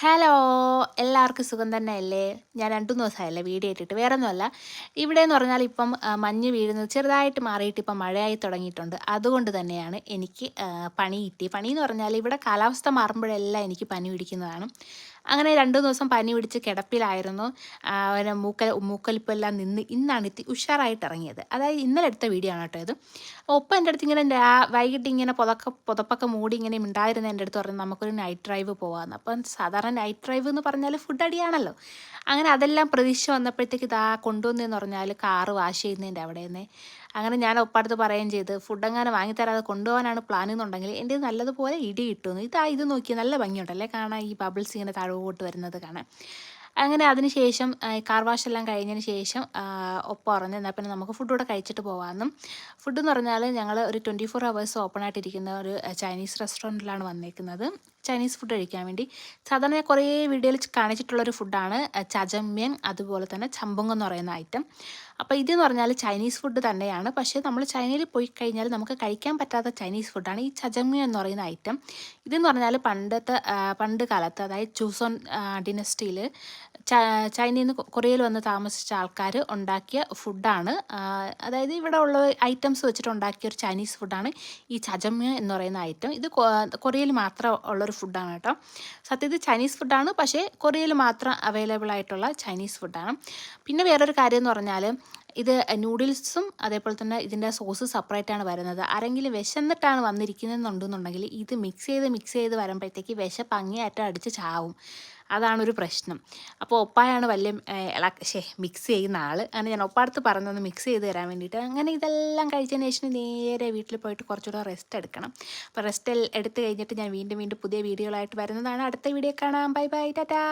Hello എല്ലാവർക്കും സുഖം തന്നെ അല്ലേ ഞാൻ രണ്ടു ദിവസമായല്ലേ വീഡിയോ ഇട്ടിട്ട്. വേറെ ഒന്നുമല്ല ഇവിടെ എന്ന് പറഞ്ഞാൽ ഇപ്പം മഞ്ഞ് വീഴുന്നത് ചെറുതായിട്ട് മാറിയിട്ട് ഇപ്പം മഴയായി തുടങ്ങിയിട്ടുണ്ട്. അതുകൊണ്ട് തന്നെയാണ് എനിക്ക് പണി കിട്ടി. പണി എന്ന് പറഞ്ഞാൽ ഇവിടെ കാലാവസ്ഥ മാറുമ്പോഴെല്ലാം എനിക്ക് പനി പിടിക്കുന്നതാണ്. അങ്ങനെ രണ്ടു ദിവസം പനി പിടിച്ച് കിടപ്പിലായിരുന്നു. അവരെ മൂക്കൽ മൂക്കലിപ്പെല്ലാം നിന്ന് ഇന്നാണ് ഇത്തി ഉഷാറായിട്ട് ഇറങ്ങിയത്. അതായത് ഇന്നലെ എടുത്ത വീഡിയോ ആണ് കേട്ടോ ഇത്. ഒപ്പം എന്റെ അടുത്ത് ഇങ്ങനെ വൈകിട്ട് ഇങ്ങനെ പുതക്ക പുതപ്പൊക്കെ മൂടി ഇങ്ങനെ ഉണ്ടായിരുന്ന എന്റെ അടുത്ത് പറഞ്ഞു നമുക്കൊരു നൈറ്റ് ഡ്രൈവ് പോകാമെന്ന് അപ്പം സാധാരണ നൈറ്റ് ഡ്രൈവ് എന്ന് പറഞ്ഞാൽ ഫുഡ് അടിയാണല്ലോ. അങ്ങനെ അതെല്ലാം പ്രതീക്ഷ വന്നപ്പോഴത്തേക്ക് ഇതാ കൊണ്ടുവന്നതെന്ന് പറഞ്ഞാൽ കാറ് വാഷ് ചെയ്യുന്നതിന്റെ അവിടെ നിന്ന് അങ്ങനെ ഞാൻ ഒപ്പടുത്ത് പറയുകയും ചെയ്ത് ഫുഡ് അങ്ങനെ വാങ്ങിത്തരാതെ കൊണ്ടുപോകാനാണ് പ്ലാൻ എന്നുണ്ടെങ്കിൽ എന്റെ നല്ലതുപോലെ ഇടി കിട്ടുന്നു ഇതാ ഇത് നോക്കി നല്ല ഭംഗിയുണ്ടല്ലേ കാണാൻ ഈ ബബിൾസ് ഇങ്ങനെ താഴോട്ട് വരുന്നത് കാണാൻ. അങ്ങനെ അതിന് ശേഷം കാർ വാഷ് എല്ലാം കഴിഞ്ഞതിന് ശേഷം ഒപ്പം ഉറഞ്ഞ് എന്നാൽ പിന്നെ നമുക്ക് ഫുഡ് കൂടെ കഴിച്ചിട്ട് പോകാമെന്നും. ഫുഡ് എന്ന് പറഞ്ഞാൽ ഞങ്ങൾ ഒരു ട്വന്റി ഫോർ ഹവേഴ്സ് ഓപ്പൺ ആയിട്ടിരിക്കുന്ന ഒരു ചൈനീസ് റെസ്റ്റോറന്റിലാണ് വന്നേക്കുന്നത്. ചൈനീസ് ഫുഡ് കഴിക്കാൻ വേണ്ടി. സാധാരണ കുറേ വീഡിയോയിൽ കാണിച്ചിട്ടുള്ളൊരു ഫുഡാണ് ചജമ്യൻ അതുപോലെ തന്നെ ചമ്പുങ് എന്ന് പറയുന്ന ഐറ്റം അപ്പോൾ ഇതെന്ന് പറഞ്ഞാൽ ചൈനീസ് ഫുഡ് തന്നെയാണ്. പക്ഷേ നമ്മൾ ചൈനയിൽ പോയി കഴിഞ്ഞാൽ നമുക്ക് കഴിക്കാൻ പറ്റാത്ത ചൈനീസ് ഫുഡാണ് ഈ ചജമ്യൻ എന്ന് പറയുന്ന ഐറ്റം ഇതെന്ന് പറഞ്ഞാൽ പണ്ടത്തെ പണ്ട് കാലത്ത് അതായത് ചൂസോൺ ഡിനസ്റ്റിയിൽ ചൈനയിൽ നിന്ന് കൊറിയയിൽ വന്ന് താമസിച്ച ആൾക്കാർ ഉണ്ടാക്കിയ ഫുഡാണ് അതായത് ഇവിടെ ഉള്ള ഐറ്റംസ് വെച്ചിട്ട് ഉണ്ടാക്കിയ ഒരു ചൈനീസ് ഫുഡാണ് ഈ ചജമ്യ എന്ന് പറയുന്ന ഐറ്റം ഇത് കൊറിയയിൽ മാത്രം ഉള്ളൊരു ഫുഡാണ് കേട്ടോ. സത്യത്തിൽ ചൈനീസ് ഫുഡാണ് പക്ഷേ കൊറിയയിൽ മാത്രം അവൈലബിൾ ആയിട്ടുള്ള ചൈനീസ് ഫുഡാണ് പിന്നെ വേറൊരു കാര്യം എന്ന് പറഞ്ഞാൽ ഇത് നൂഡിൽസും അതേപോലെ തന്നെ ഇതിന്റെ സോസ് സെപ്പറേറ്റ് ആണ് വരുന്നത്. ആരെങ്കിലും വിശന്നിട്ടാണ് വന്നിരിക്കുന്നതെന്നുണ്ടെന്നുണ്ടെങ്കിൽ ഇത് മിക്സ് ചെയ്ത് മിക്സ് ചെയ്ത് വരുമ്പോഴത്തേക്ക് വിശപ്പ് അങ്ങേയറ്റം അടിച്ച് ചാവും. അതാണ് ഒരു പ്രശ്നം. അപ്പോൾ ഒപ്പായാണ് വലിയ ഇള മിക്സ് ചെയ്യുന്ന ആൾ അങ്ങനെ ഞാൻ ഒപ്പാടത്ത് പറഞ്ഞൊന്ന് മിക്സ് ചെയ്ത് തരാൻ വേണ്ടിയിട്ട്. അങ്ങനെ ഇതെല്ലാം കഴിച്ചതിന് ശേഷം നേരെ വീട്ടിൽ പോയിട്ട് കുറച്ചുകൂടെ റെസ്റ്റ് എടുക്കണം. അപ്പോൾ റെസ്റ്റ് എടുത്ത് കഴിഞ്ഞിട്ട് ഞാൻ വീണ്ടും വീണ്ടും പുതിയ വീഡിയോകളായിട്ട് വരുന്നതാണ്. അടുത്ത വീഡിയോ കാണാം. Bye bye Tata